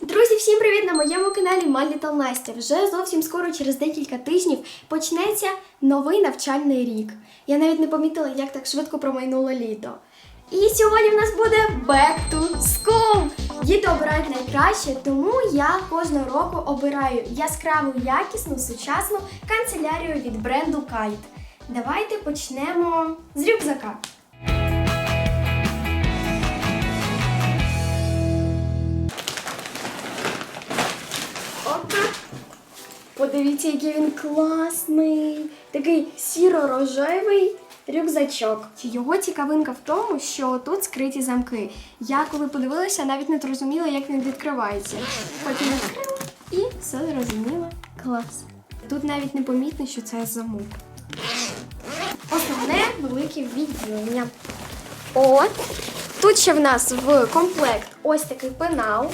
Друзі, всім привіт на моєму каналі My Little Настя. Вже зовсім скоро, через декілька тижнів, почнеться новий навчальний рік. Я навіть не помітила, як так швидко промайнуло літо. І сьогодні в нас буде Back to School! Діти обирають найкраще, тому я кожного року обираю яскраву, якісну, сучасну канцелярію від бренду Kite. Давайте почнемо з рюкзака. Подивіться, який він класний. Такий сіро-рожевий рюкзачок. Його цікавинка в тому, що тут скриті замки. Я коли подивилася, навіть не зрозуміла, як він відкривається. Потім відкрила і все зрозуміла. Клас. Тут навіть не помітно, що це замок. Основне велике відділення. От. Тут ще в нас в комплект ось такий пенал.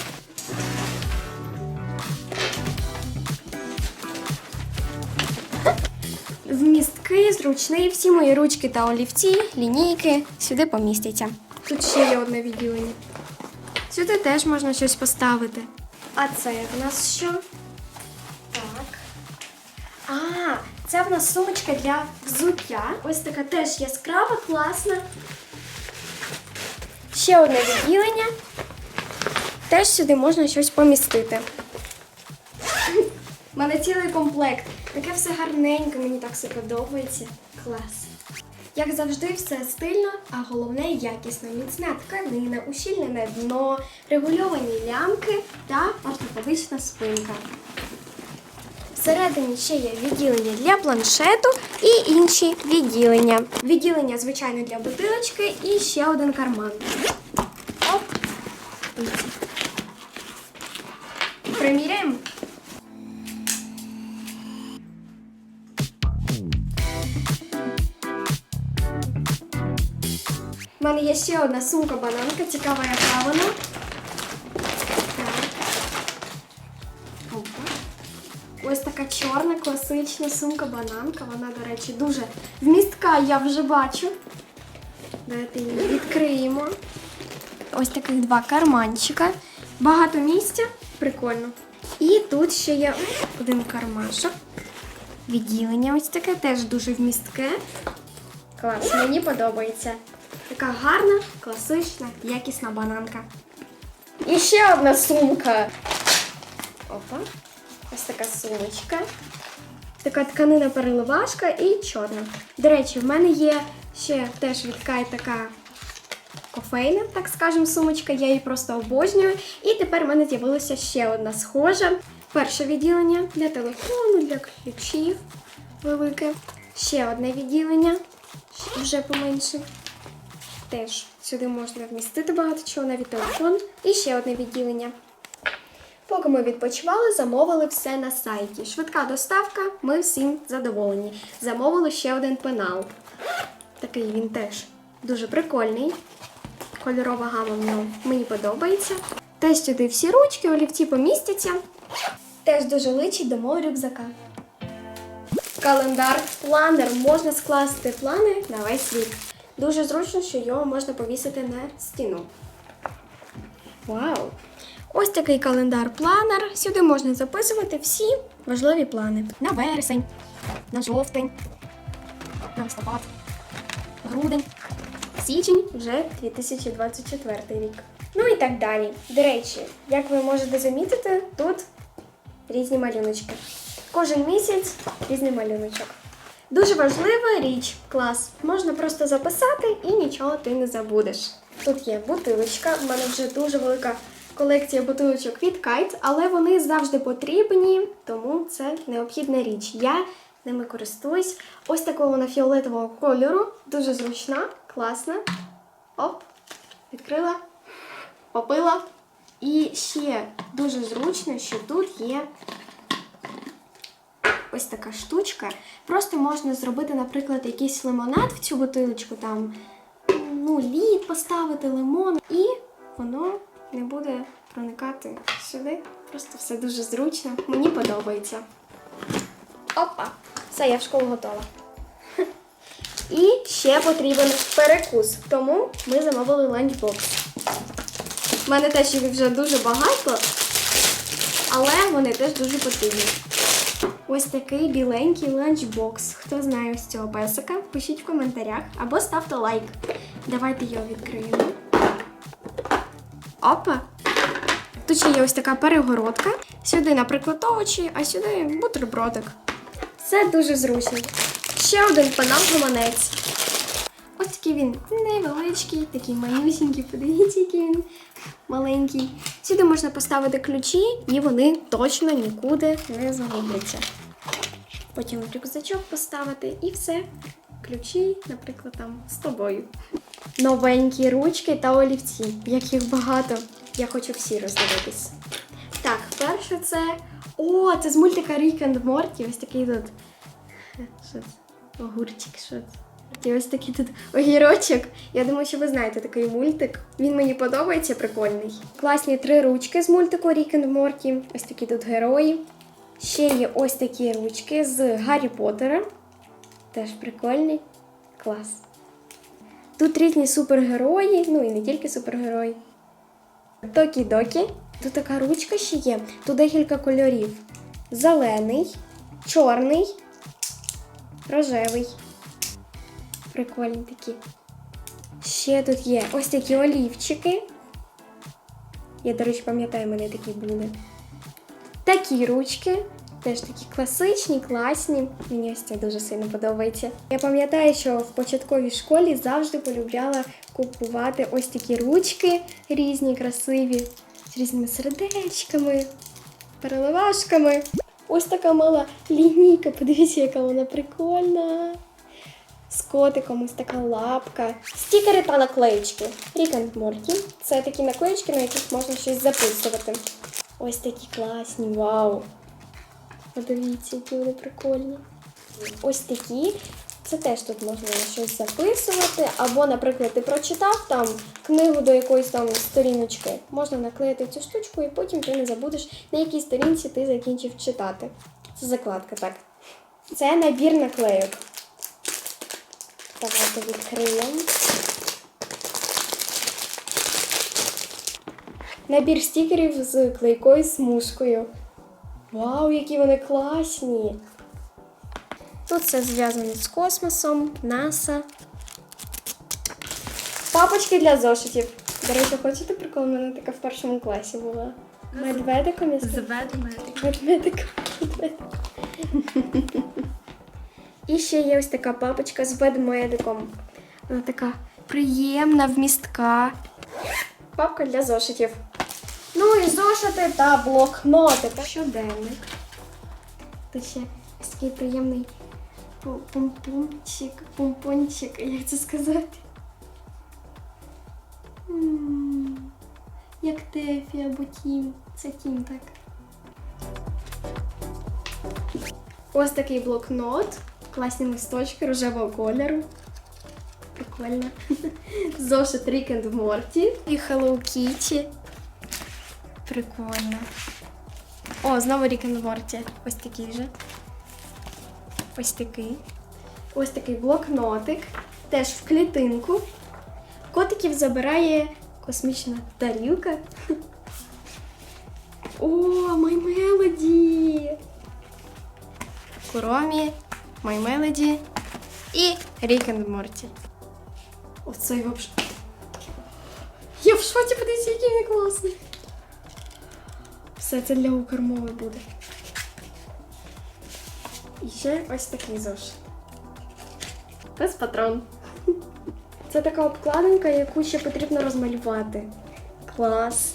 Вмісткий, зручний, всі мої ручки та олівці, лінійки сюди помістяться. Тут ще є одне відділення. Сюди теж можна щось поставити. А це в нас що? Так. А, це в нас сумочка для взуття. Ось така теж яскрава, класна. Ще одне відділення. Теж сюди можна щось помістити. У мене цілий комплект. Таке все гарненько, мені так все подобається. Клас. Як завжди, все стильно, а головне якісно. Міцна тканина, ущільнене дно, регульовані лямки та ортопедична спинка. Всередині ще є відділення для планшету і інші відділення. Відділення, звичайно, для бутилочки і ще один карман. Оп. Приміряємо. Мене є ще одна сумка-бананка, цікава, яка вона. Ось така чорна класична сумка-бананка. Вона, до речі, дуже вмістка, я вже бачу. Давайте її відкриємо. Ось таких два карманчика. Багато місця. Прикольно. І тут ще є один кармашок. Відділення ось таке, теж дуже вмістке. Клас, мені подобається. Така гарна, класична, якісна бананка. І ще одна сумка. Опа. Ось така сумочка. Така тканина переливашка і чорна. До речі, в мене є ще теж від Кай така кофейна, так скажемо, сумочка. Я її просто обожнюю. І тепер в мене з'явилася ще одна схожа. Перше відділення для телефону, для ключів велике. Ще одне відділення, вже поменше. Теж сюди можна вмістити багато чого, навіть телефон. І ще одне відділення. Поки ми відпочивали, замовили все на сайті. Швидка доставка, ми всім задоволені. Замовили ще один пенал. Такий він теж дуже прикольний. Кольорова гама в ньому мені подобається. Теж сюди всі ручки, олівці помістяться. Теж дуже личить до мого рюкзака. Календар, планер. Можна скласти плани на весь рік. Дуже зручно, що його можна повісити на стіну. Вау! Ось такий календар-планер. Сюди можна записувати всі важливі плани. На вересень, на жовтень, на листопад, грудень, січень вже 2024 рік. Ну і так далі. До речі, як ви можете замітити, тут різні малюночки. Кожен місяць різний малюночок. Дуже важлива річ, клас. Можна просто записати і нічого ти не забудеш. Тут є бутилочка, в мене вже дуже велика колекція бутилочок від Kite, але вони завжди потрібні, тому це необхідна річ. Я ними користуюсь. Ось такого вона фіолетового кольору, дуже зручна, класна. Оп, відкрила, попила. І ще дуже зручно, що тут є ось така штучка. Просто можна зробити, наприклад, якийсь лимонад в цю бутилочку, там ну, лід поставити, лимон, і воно не буде проникати сюди. Просто все дуже зручно. Мені подобається. Опа! Все, я в школу готова. І ще потрібен перекус, тому ми замовили ланчбокс. У мене теж їх вже дуже багато. але вони теж дуже потрібні. Ось такий біленький ланчбокс. Хто знає ось цього песика, пишіть в коментарях або ставте лайк. Давайте його відкриємо. Опа! Тут є ось така перегородка. Сюди, наприклад, овочі, а сюди бутербродик. Це дуже зручно. Ще один панам-гаманець. Ось такий він невеличкий, такий манюсінький. Подивіться, який він маленький. Сюди можна поставити ключі, і вони точно нікуди не загубляться. Потім рюкзачок поставити і все. Ключі, наприклад, там з тобою. Новенькі ручки та олівці. Як їх багато. Я хочу всі роздивитись. Так, перше це. О, це з мультика Рік and Морті. Ось такий тут. Що це? Огурчик, що це? І ось такий тут огірочок. Я думаю, що ви знаєте такий мультик. Він мені подобається, прикольний. Класні три ручки з мультику Рік and Морті. Ось такі тут герої. Ще є ось такі ручки з Гаррі Поттера. Теж прикольний. Клас. Тут різні супергерої, ну і не тільки супергерої. Токі-докі. Тут така ручка ще є. Тут декілька кольорів: зелений, чорний, рожевий. Прикольні такі. Ще тут є ось такі олівчики. Я, до речі, пам'ятаю, мене такі були. Такі ручки. Теж такі класичні, класні. Мені ось це дуже сильно подобається. Я пам'ятаю, що в початковій школі завжди полюбляла купувати ось такі ручки різні, красиві, з різними сердечками, переливашками. Ось така мала лінійка. Подивіться, яка вона прикольна. З котиком ось така лапка. Стікери та наклеїчки. Рік and Морті. Це такі наклеїчки, на яких можна щось записувати. Ось такі класні, вау! Подивіться, які вони прикольні. Ось такі. Це теж тут можна щось записувати. Або, наприклад, ти прочитав там книгу до якоїсь там сторіночки. Можна наклеїти цю штучку, і потім ти не забудеш, на якій сторінці ти закінчив читати. Це закладка, так. Це набір наклейок. Давайте відкриємо. Набір стікерів з клейкою смужкою. Вау, які вони класні! Тут все зв'язано з космосом, НАСА. Папочки для зошитів. До речі, хочете прикол? У мене така в першому класі була. Медведиком я З ведмедик. Ведмедик. І ще є ось така папочка з ведмедиком. Вона така приємна, вмістка. Папка для зошитів. Ну і зошити та блокноти. Та щоденник. Тут ще ось такий приємний пу- пумпумчик, як це сказати? Як Тефі або Тім. Це Тім, так. Ось такий блокнот, класні листочки рожевого кольору. Прикольно. Зошит Рік and Морті і Hello Kitty. Прикольно. О, знову Рік and Морті. Ось такий же. Ось такий. Ось такий блокнотик. Теж в клітинку. Котиків забирає космічна тарілка. О, My Melody! Куромі, My Melody і Рік and Морті. Оцей вообще. Я в шоці, подивіться, який він класний. Все це для укрмови буде. І ще ось такий зошит. Без патрон. Це така обкладинка, яку ще потрібно розмалювати. Клас.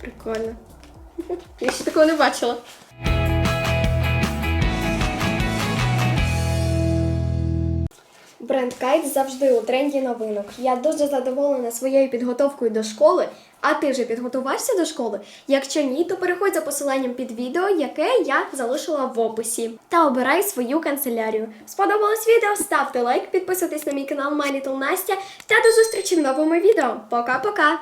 Прикольно. Я ще такого не бачила. Бренд Кайт завжди у тренді новинок. Я дуже задоволена своєю підготовкою до школи. А ти вже підготувався до школи? Якщо ні, то переходь за посиланням під відео, яке я залишила в описі, та обирай свою канцелярію. Сподобалось відео? Ставте лайк, підписуйтесь на мій канал My Little Настя та до зустрічі в новому відео. Пока-пока!